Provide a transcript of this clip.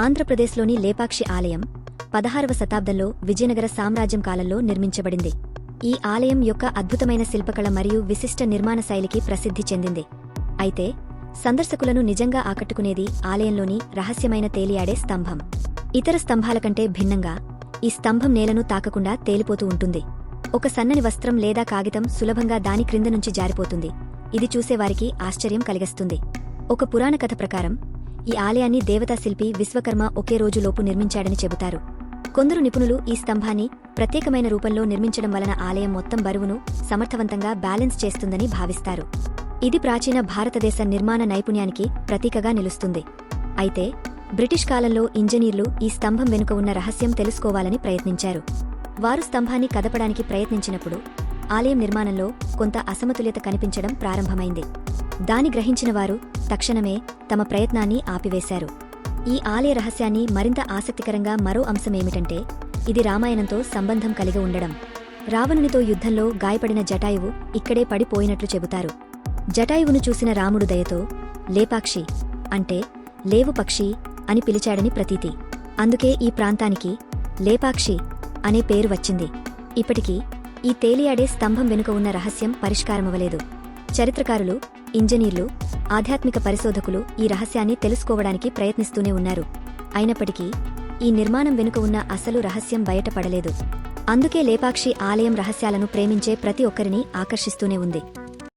ఆంధ్రప్రదేశ్లోని లేపాక్షి ఆలయం పదహారవ శతాబ్దంలో విజయనగర సామ్రాజ్యం కాలంలో నిర్మించబడింది. ఈ ఆలయం యొక్క అద్భుతమైన శిల్పకళ మరియు విశిష్ట నిర్మాణ శైలికి ప్రసిద్ధి చెందింది. అయితే సందర్శకులను నిజంగా ఆకట్టుకునేది ఆలయంలోని రహస్యమైన తేలియాడే స్తంభం. ఇతర స్తంభాల కంటే భిన్నంగా ఈ స్తంభం నేలను తాకకుండా తేలిపోతూ ఉంటుంది. ఒక సన్నని వస్త్రం లేదా కాగితం సులభంగా దాని క్రింద నుంచి జారిపోతుంది. ఇది చూసేవారికి ఆశ్చర్యం కలిగిస్తుంది. ఒక పురాణ కథ ప్రకారం ఈ ఆలయాన్ని దేవతా శిల్పి విశ్వకర్మ ఒకే రోజులోపు నిర్మించాడని చెబుతారు. కొందరు నిపుణులు ఈ స్తంభాన్ని ప్రత్యేకమైన రూపంలో నిర్మించడం వలన ఆలయం మొత్తం బరువును సమర్థవంతంగా బ్యాలెన్స్ చేస్తుందని భావిస్తారు. ఇది ప్రాచీన భారతదేశ నిర్మాణ నైపుణ్యానికి ప్రతీకగా నిలుస్తుంది. అయితే బ్రిటిష్ కాలంలో ఇంజనీర్లు ఈ స్తంభం వెనుక ఉన్న రహస్యం తెలుసుకోవాలని ప్రయత్నించారు. వారు స్తంభాన్ని కదపడానికి ప్రయత్నించినప్పుడు ఆలయం నిర్మాణంలో కొంత అసమతుల్యత కనిపించడం ప్రారంభమైంది. దాని గ్రహించిన వారు తక్షణమే తమ ప్రయత్నాన్ని ఆపివేశారు. ఈ ఆలయ రహస్యాన్ని మరింత ఆసక్తికరంగా మరో అంశమేమిటంటే ఇది రామాయణంతో సంబంధం కలిగి ఉండడం. రావణునితో యుద్ధంలో గాయపడిన జటాయువు ఇక్కడే పడిపోయినట్లు చెబుతారు. జటాయువును చూసిన రాముడు దయతో లేపాక్షి అంటే లేవు పక్షి అని పిలిచాడని ప్రతీతి. అందుకే ఈ ప్రాంతానికి లేపాక్షి అనే పేరు వచ్చింది. ఇప్పటికీ ఈ తేలియాడే స్తంభం వెనుక ఉన్న రహస్యం పరిష్కారమవలేదు చరిత్రకారులు ఇంజనీర్లు ఆధ్యాత్మిక పరిశోధకులు ఈ రహస్యాన్ని తెలుసుకోవడానికి ప్రయత్నిస్తూనే ఉన్నారు. అయినప్పటికీ ఈ నిర్మాణం వెనుక ఉన్న అసలు రహస్యం బయటపడలేదు. అందుకే లేపాక్షి ఆలయం రహస్యాలను ప్రేమించే ప్రతి ఒక్కరిని ఆకర్షిస్తూనే ఉంది.